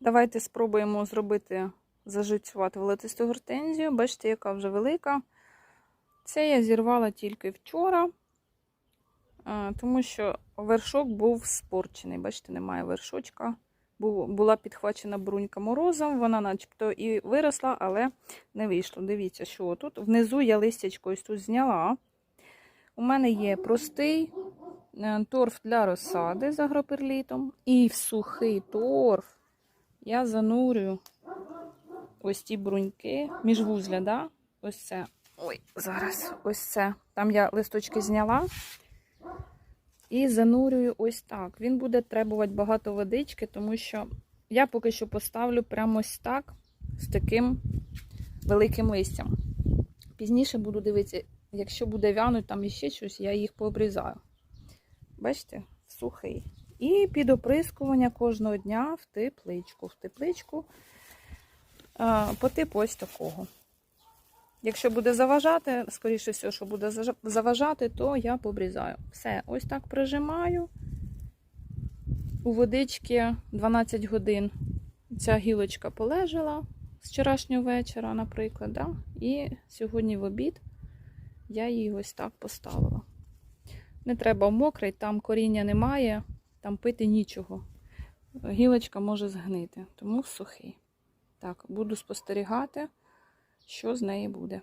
Давайте спробуємо зробити, зажицювати волотисту гортензію. Бачите, яка вже велика. Це я зірвала тільки вчора, тому що вершок був спорчений. Бачите, немає вершочка. Була підхвачена брунька морозом, вона начебто і виросла, але не вийшло. Дивіться, що тут. Внизу я листячко ось тут зняла. У мене є простий е, торф для розсади з агроперлітом. І сухий торф я занурюю ось ті бруньки, міжвузля, да? ось це. Ой, зараз ось це. Там я листочки зняла. І занурюю ось так. Він буде требувати багато водички, тому що я поки що поставлю прямо ось так, з таким великим листям. Пізніше буду дивитися, якщо буде вянуть там іще щось, я їх пообрізаю. Бачите, сухий. І під оприскування кожного дня в тепличку. В тепличку по типу ось такого. Якщо буде заважати, скоріше всього, що буде заважати, то я пообрізаю. Все, ось так прижимаю. У водички 12 годин ця гілочка полежала з вчорашнього вечора, наприклад. Да? І сьогодні в обід я її ось так поставила. Не треба мокрий, там коріння немає, там пити нічого. Гілочка може згнити, тому сухий. Так, буду спостерігати, що з неї буде.